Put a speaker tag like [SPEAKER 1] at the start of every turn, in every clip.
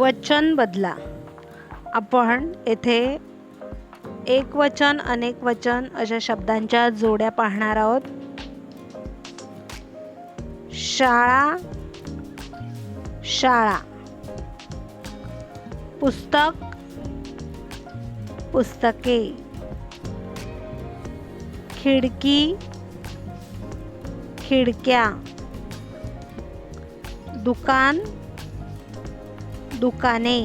[SPEAKER 1] वचन बदला. आपण येथे एक वचन अनेक वचन अशा शब्दांच्या जोड्या पाहणार आहोत. शाळा शाळा. पुस्तक पुस्तके. खिडकी खिडक्या. दुकान दुकाने.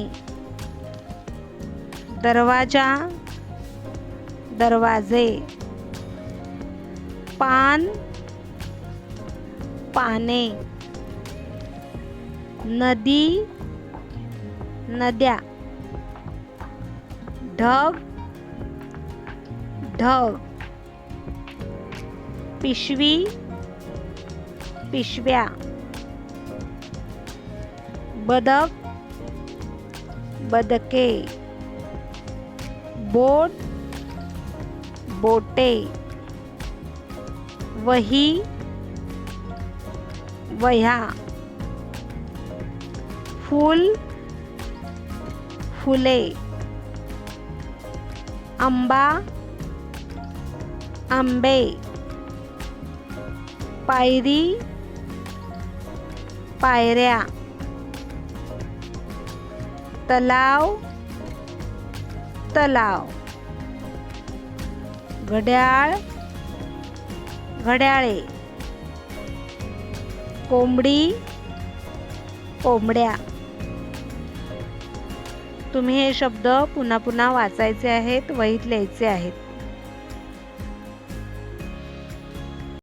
[SPEAKER 1] दरवाजा दरवाजे. पान पाने. नदी नद्या. ढग ढग. पिशवी पिशव्या. बदक बदके। बोट बोटे। वही वह्या। फूल फुले। आंबा आंबे। पायरी पायऱ्या। तलाव तलाव. घड्याळ घड्याळे. कोंबडी कोंबड्या. तुम्ही हे शब्द पुन्हा पुन्हा वाचायचे आहेत वहीत लिहायचे आहेत.